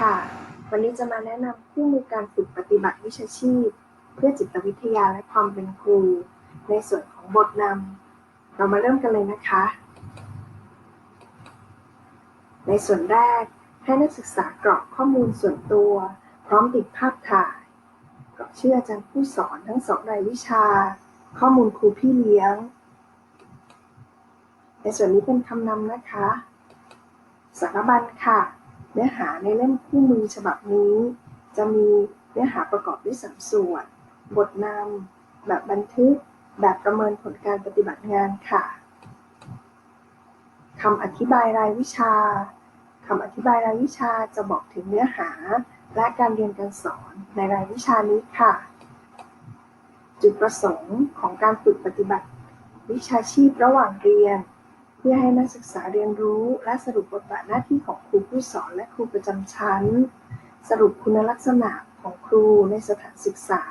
ค่ะ วันนี้จะมาแนะนำคู่มือการฝึกปฏิบัติวิชาชีพ เพื่อจิตวิทยาและความเป็นครู ในส่วนของบทนำเรามาเริ่มกันเลยนะคะ ในส่วนแรกให้นักศึกษากรอกข้อมูลส่วนตัว พร้อมติดภาพถ่ายกรอกชื่ออาจารย์ผู้สอนทั้งสองรายวิชา ข้อมูลครูพี่เลี้ยง ในส่วนนี้เป็นคำนำนะคะ สารบัญค่ะ เนื้อหาในเล่มคู่มือฉบับนี้ จะมีเนื้อหาประกอบด้วยสามส่วน บทนำแบบบันทึก แบบประเมินผลการปฏิบัติงานค่ะคำอธิบายรายวิชาคำอธิบายรายวิชาจะบอกถึงเนื้อหา และการเรียนการสอนในรายวิชานี้ค่ะ จุดประสงค์ของการฝึกปฏิบัติ วิชาชีพระหว่างเรียน เพื่อให้นักศึกษาเรียนรู้ และสรุปบทบาทหน้าที่ของครูผู้สอนและครูประจำชั้น สรุปคุณลักษณะของครูในสถานศึกษา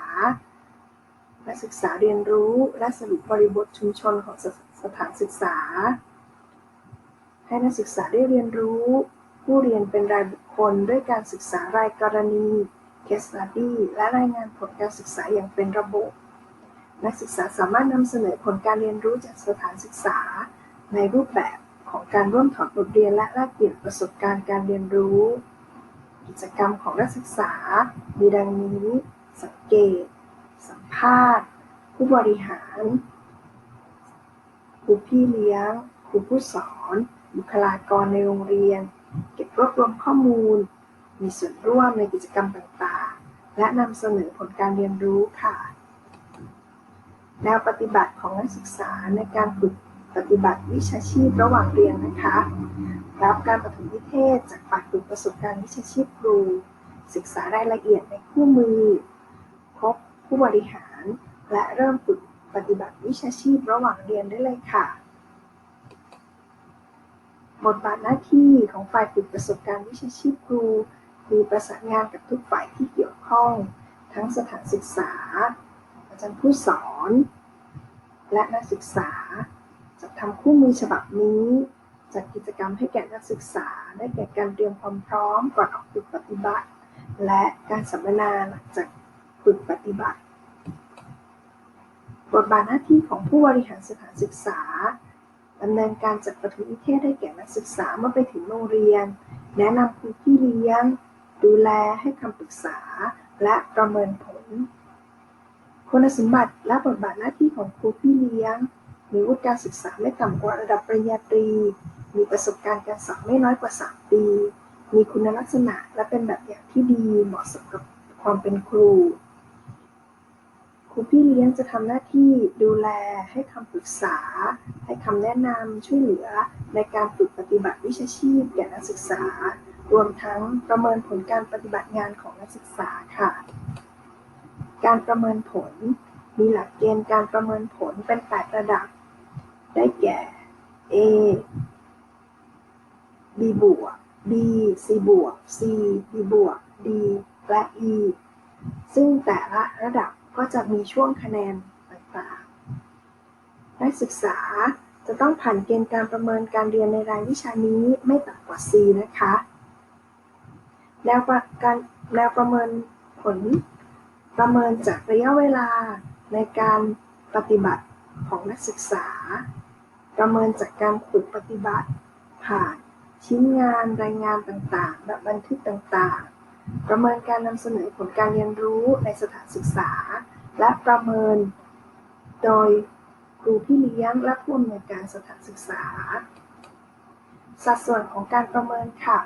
นักศึกษาเรียนรู้ และสรุปบริบทชุมชนของสสถานศึกษา ให้นักศึกษาได้เรียนรู้ ผู้เรียนเป็นรายบุคคลด้วยการศึกษารายกรณี case study และรายงานผลการศึกษาอย่างเป็นระบบ นักศึกษาสามารถนำเสนอผลการเรียนรู้จากสถานศึกษา ในรูปแบบของการร่วมถอดบทเรียนและแลกเปลี่ยนประสบการณ์การเรียนรู้ กิจกรรมของนักศึกษา มีดังนี้ สังเกต สัมภาษณ์ ผู้บริหาร ครูพี่เลี้ยง ครูผู้สอน บุคลากรในโรงเรียน เก็บรวบรวมข้อมูล มีส่วนร่วมในกิจกรรมต่างๆ และนำเสนอผลการเรียนรู้ค่ะ แนวปฏิบัติของนักศึกษาในการฝึก ปฏิบัติวิชาชีพระหว่างเรียนนะคะ รับการปฐมนิเทศจากฝ่ายฝึกประสบการณ์วิชาชีพครู ศึกษารายละเอียดในคู่มือ พบผู้บริหาร และเริ่มฝึกปฏิบัติวิชาชีพระหว่างเรียนได้เลยค่ะ บทบาทหน้าที่ของฝ่ายฝึกประสบการณ์วิชาชีพครู คือประสานงานกับทุกฝ่ายที่เกี่ยวข้อง ทั้งสถานศึกษา อาจารย์ผู้สอน และนักศึกษา ทำคู่มือฉบับนี้จัดกิจกรรมให้แก่นักศึกษา ได้แก่การเตรียมความพร้อมก่อนออกฝึกปฏิบัติ และการสัมมนาหลังจากฝึกปฏิบัติ บทบาทหน้าที่ของผู้บริหารสถานศึกษาดำเนินการจัดประถมนิเทศให้แก่นักศึกษาเมื่อไปถึงโรงเรียน แนะนำครูพี่เลี้ยง ดูแลให้คำปรึกษา และประเมินผล คุณสมบัติและบทบาทหน้าที่ของครูพี่เลี้ยง มีวุฒิการศึกษาไม่ต่ำกว่าระดับปริญญาตรี มีประสบการณ์การสอนไม่น้อยกว่า 3 ปี มีคุณลักษณะและเป็นแบบอย่างที่ดีเหมาะสมกับความเป็นครู ครูพี่เลี้ยงจะทำหน้าที่ดูแลให้คำปรึกษา ให้คำแนะนำช่วยเหลือในการฝึกปฏิบัติวิชาชีพแก่นักศึกษา รวมทั้งประเมินผลการปฏิบัติงานของนักศึกษาค่ะ การประเมินผล มีหลักเกณฑ์การประเมินผลเป็น 8 ระดับ ได้แก่ A B บวก B C บวก C D บวก D และ E ซึ่งแต่ละระดับก็จะมีช่วงคะแนนต่างๆนักศึกษาจะต้องผ่านเกณฑ์การประเมินการเรียนในรายวิชานี้ไม่ต่ำกว่า C นะคะแนวการแนวประเมินผลประเมินจากระยะเวลาในการปฏิบัติของนักศึกษา ประเมินจากการฝึกปฏิบัติ ผ่านชิ้นงานรายงานต่างๆ และบันทึกต่างๆ ประเมินการนำเสนอผลการเรียนรู้ในสถานศึกษา และประเมิน โดยครูพี่เลี้ยงและผู้อำนวยการสถานศึกษา สัดส่วนของการประเมินค่ะ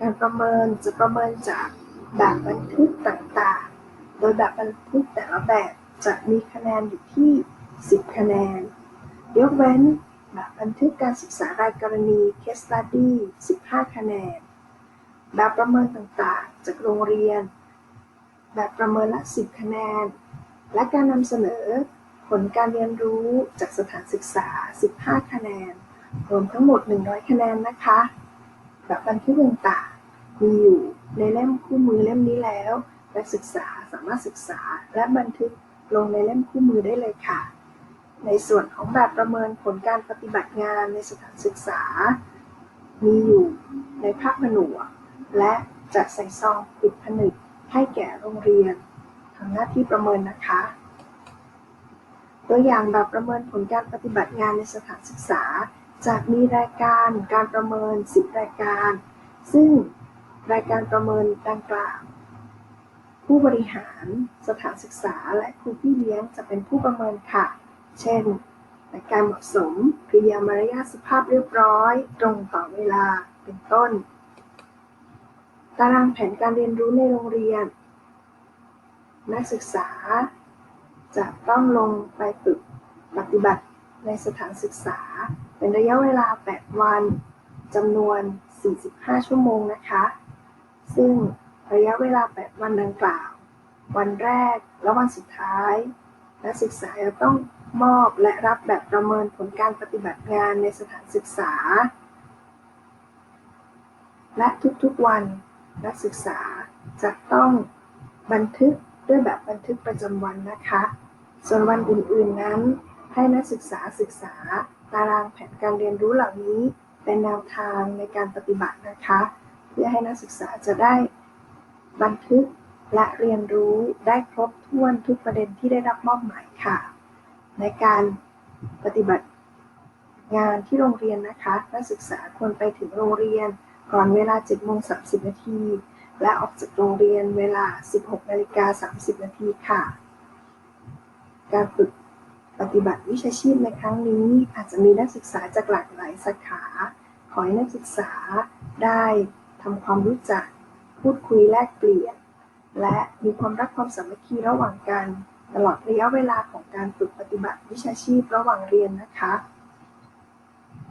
การประเมินจะประเมินจากแบบบันทึกต่างๆ โดยแบบบันทึกแต่ละแบบจะมีคะแนนอยู่ที่ 10 คะแนน ยกเว้นแบบบันทึกการศึกษารายกรณี case study 15 คะแนน แบบประเมินต่างๆ จากโรงเรียน แบบประเมินละ 10 คะแนน และการนำเสนอผลการเรียนรู้จากสถานศึกษา 15 คะแนน รวมทั้งหมด 100 คะแนนนะคะ แบบบันทึกต่างๆ มีอยู่ในเล่มคู่มือเล่มนี้แล้วนักศึกษาสามารถศึกษาและบันทึกลงในเล่มคู่มือได้เลยค่ะ ในส่วนของแบบประเมินผลการปฏิบัติงานในสถานศึกษา มีอยู่ในภาคผนวกและจะใส่ซองปิดผนึกให้แก่โรงเรียนทำหน้าที่ประเมินนะคะ ตัวอย่างแบบประเมินผลการปฏิบัติงานในสถานศึกษาจะมีรายการการประเมิน 10 รายการ ซึ่งรายการประเมินดังกล่าว ผู้บริหาร สถานศึกษาและครูพี่เลี้ยงจะเป็นผู้ประเมินค่ะ เช่นรายการเหมาะสมกริยามารยาทสุภาพเรียบร้อย ตรงต่อเวลา เป็นต้น ตารางแผนการเรียนรู้ในโรงเรียน นักศึกษา จะต้องลงไปฝึกปฏิบัติในสถานศึกษา เป็นระยะเวลา 8 วันจำนวน 45 ชั่วโมงนะคะ ซึ่งระยะเวลา 8 วันดังกล่าว วันแรกและวันสุดท้าย นักศึกษาจะต้อง มอบและรับแบบประเมินผลการปฏิบัติงานในสถานศึกษา และทุกๆวันนักศึกษาจะต้องบันทึกด้วยแบบบันทึกประจำวันนะคะ ส่วนวันอื่นๆนั้น ให้นักศึกษาศึกษาตารางแผนการเรียนรู้เหล่านี้เป็นแนวทางในการปฏิบัตินะคะ เพื่อให้นักศึกษาจะได้บันทึกและเรียนรู้ได้ครบถ้วนทุกประเด็นที่ได้รับมอบหมายค่ะ ในการปฏิบัติงานที่โรงเรียนนะคะ นักศึกษาควรไปถึงโรงเรียนก่อนเวลา7โมง30 นาที และออกจากโรงเรียนเวลา 16นาฬิกา30 นาทีค่ะ การฝึกปฏิบัติวิชาชีพในครั้งนี้ อาจจะมีนักศึกษาจากหลากหลายสาขา ขอให้นักศึกษาได้ทำความรู้จัก พูดคุยแลกเปลี่ยน และมีความรักความสามัคคีระหว่างกัน ตลอดระยะเวลาของการฝึกปฏิบัติวิชาชีพระหว่างเรียนนะคะ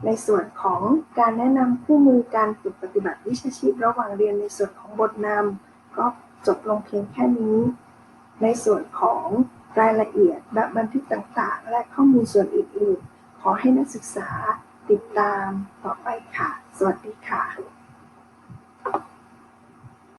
ในส่วนของการแนะนำคู่มือการฝึกปฏิบัติวิชาชีพระหว่างเรียนในส่วนของบทนำก็จบลงเพียงแค่นี้ ในส่วนของรายละเอียดแบบบันทึกต่างๆ และข้อมูลส่วนอื่นๆ ขอให้นักศึกษาติดตามต่อไปค่ะ สวัสดีค่ะ